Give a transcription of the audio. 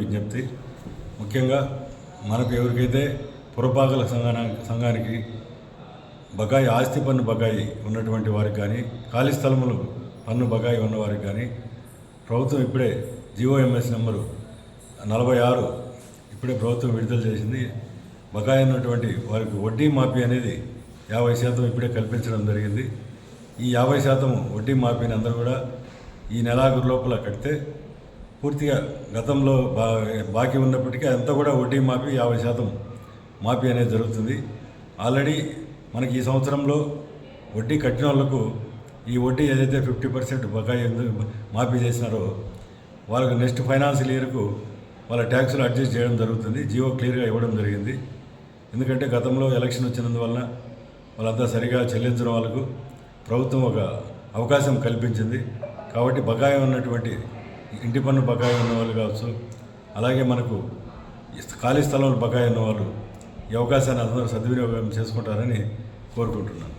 విజ్ఞప్తి. ముఖ్యంగా మనకు ఎవరికైతే పురపాలక సంఘాన సంఘానికి బకాయి ఆస్తి పన్ను బకాయి ఉన్నటువంటి వారికి కానీ ఖాళీ స్థలములు పన్ను బకాయి ఉన్నవారికి కానీ ప్రభుత్వం ఇప్పుడే జిఓఎంఎస్ నెంబరు నలభై ఆరు ఇప్పుడే ప్రభుత్వం విడుదల చేసింది. బకాయి ఉన్నటువంటి వారికి వడ్డీ మాఫీ అనేది యాభై శాతం ఇప్పుడే కల్పించడం జరిగింది. ఈ యాభై శాతం వడ్డీ మాఫీని అందరూ కూడా ఈ నెలాఖరు లోపల కడితే పూర్తిగా గతంలో బా బాకీ ఉన్నప్పటికీ అంతా కూడా వడ్డీ మాఫీ యాభై శాతం మాఫీ అనేది జరుగుతుంది. ఆల్రెడీ మనకి ఈ సంవత్సరంలో వడ్డీ కట్టిన వాళ్ళకు ఈ వడ్డీ ఏదైతే ఫిఫ్టీ పర్సెంట్ బకాయి మాఫీ చేసినారో వాళ్ళకి నెక్స్ట్ ఫైనాన్షియల్ ఇయర్కు వాళ్ళ ట్యాక్సులు అడ్జస్ట్ చేయడం జరుగుతుంది. జియో క్లియర్గా ఇవ్వడం జరిగింది. ఎందుకంటే గతంలో ఎలక్షన్ వచ్చినందువలన వాళ్ళంతా సరిగా చెల్లించడం వాళ్ళకు ప్రభుత్వం ఒక అవకాశం కల్పించింది. కాబట్టి బకాయి ఉన్నటువంటి ఇంటి పన్ను బకాయి ఉన్న వాళ్ళు కావచ్చు అలాగే మనకు ఖాళీ స్థలంలో బకాయి ఉన్నవాళ్ళు ఈ అవకాశాన్ని అందరూ సద్వినియోగం చేసుకుంటారని కోరుకుంటున్నాను.